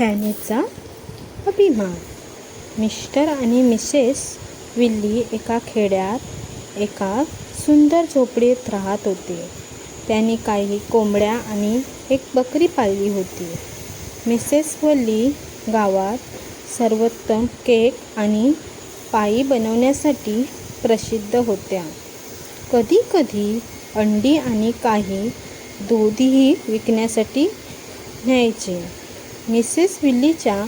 फॅनीचा अभिमान. मिस्टर आणि Mrs Willey एका खेड्यात एका सुंदर झोपडीत राहत होते. त्यांनी काही कोंबड्या आणि एक बकरी पाळली होती. मिसेस वल्ली गावात सर्वोत्तम केक आणि पायी बनवण्यासाठी प्रसिद्ध होत्या. कधीकधी अंडी आणि काही दूधही विकण्यासाठी न्यायचे. मिसेस विल्लीच्या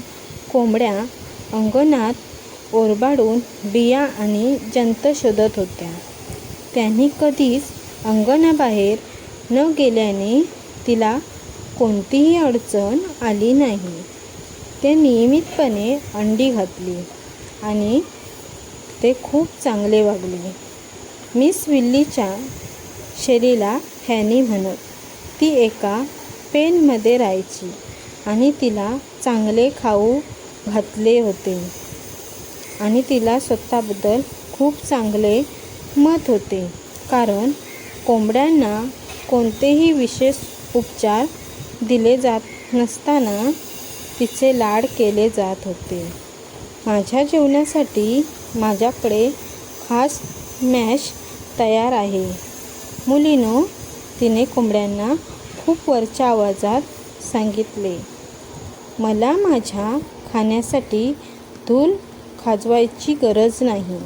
कोंबड्या अंगणात ओरबाडून बिया आणि जंत शोधत होत्या. त्यांनी कधीच अंगणाबाहेर न गेल्याने तिला कोणतीही अडचण आली नाही. ते नियमितपणे अंडी घातली आणि ते खूप चांगले वागले. मिस विल्लीच्या शेरीला हॅनी म्हणत ती एका पेनमध्ये राहायची. आणि तिला चांगले खाऊ घातले होते. आणि तिला स्वतःबद्दल खूप चांगले मत होते. कारण कोंबड्यांना कोणतेही विशेष उपचार दिले जात नसताना तिचे लाड केले जात होते. माझ्या जेवणासाठी माझ्याकडे खास मॅश तयार आहे. मुलीनो तिने कोंबड्यांना खूप वरच्या आवाजात सांगितले. मला माझ्या खाण्यासाठी धूल खाजवायची गरज नाही.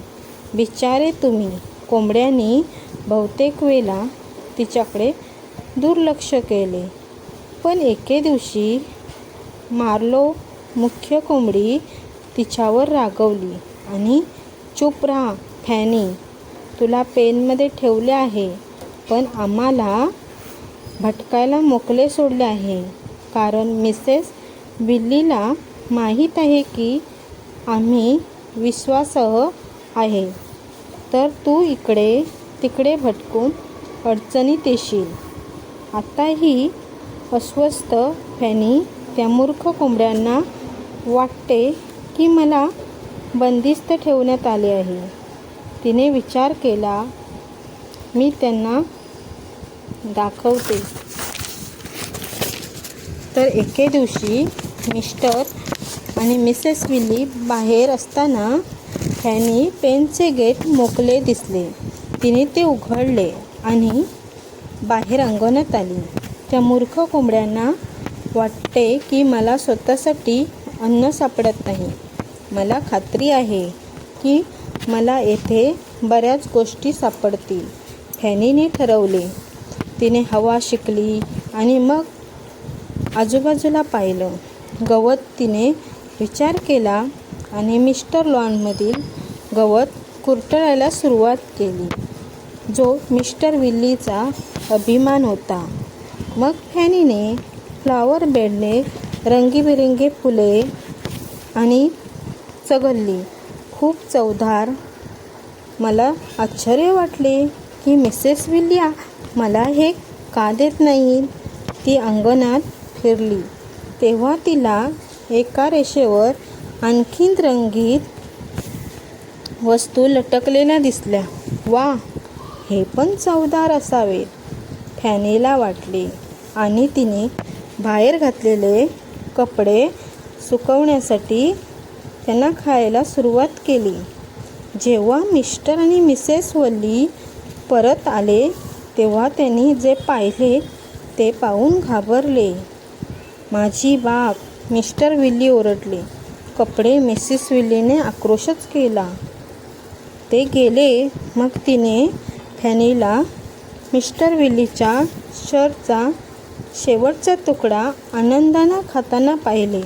बिचारे तुम्ही कोंबड्यांनी बहुतेक वेळा तिच्याकडे दुर्लक्ष केले. पण एके दिवशी मार्लो मुख्य कोंबडी तिच्यावर रागवली आणि चुप राहा फॅनी. तुला पेनमध्ये ठेवले आहे पण आम्हाला भटकायला मोकळे सोडले आहे. कारण मिसेस बिल्लीला माहीत आहे की आम्ही विश्वासह आहे. तर तू इकडे तिकडे भटकून अडचणीत येशील. आता ही अस्वस्थ फॅनी त्या मूर्ख कोंबड्यांना वाटते की मला बंदिस्त ठेवण्यात आले आहे. तिने विचार केला. मी त्यांना दाखवते. तर एके दिवशी मिस्टर आणि मिसेस विली बाहेर असताना त्यांनी पेनचे गेट मोकले दिसले. तिने ते उघडले आणि बाहेर अंगणात आली. त्या मूर्ख कोंबड्यांना वाटते की मला स्वतःसाठी अन्न सापडत नाही. मला खात्री आहे की मला येथे बऱ्याच गोष्टी सापडतील फॅनीने ठरवले. तिने हवा शिकली आणि मग आजूबाजूला पाहिलं. गवत तिने विचार केला आणि मिस्टर लॉनमधील गवत कुरटळायला सुरुवात केली. जो मिस्टर विल्लीचा अभिमान होता. मग फॅनीने फ्लॉवर बेडने रंगीबिरंगी फुले आणि चगलली खूप चवदार. मला आश्चर्य वाटले की मिसेस विल्लिया मला हे का देत नाही ती अंगणात फिरली. तेव्हा तिला एका रेषेवर आणखीन रंगीत वस्तू लटकलेल्या दिसल्या. वा हे पण चवदार असावे फॅनीला वाटले आणि तिने बाहेर घातलेले कपडे सुकवण्यासाठी त्यांना खायला सुरुवात केली. जेव्हा मिस्टर आणि मिसेस वल्ली परत आले तेव्हा त्यांनी जे पाहिले ते पाहून घाबरले. माझी बाप मिस्टर विल्ली ओरडले. कपडे मिसेस विल्लीने आक्रोशच केला. ते गेले मग तिने फॅनीला मिस्टर विल्लीच्या शर्टचा शेवटचा तुकडा आनंदानं खाताना पाहिले.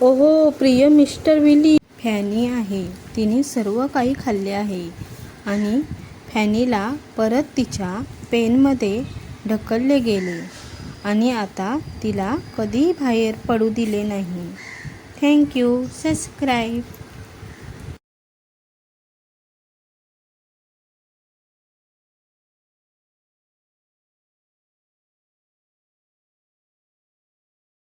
ओहो प्रिय मिस्टर विली फॅनी आहे. तिने सर्व काही खाल्ले आहे. आणि फॅनीला परत तिच्या पेनमध्ये ढकलले गेले. आणि आता तिला कधीही बाहेर पडू दिले नाही. Thank you subscribe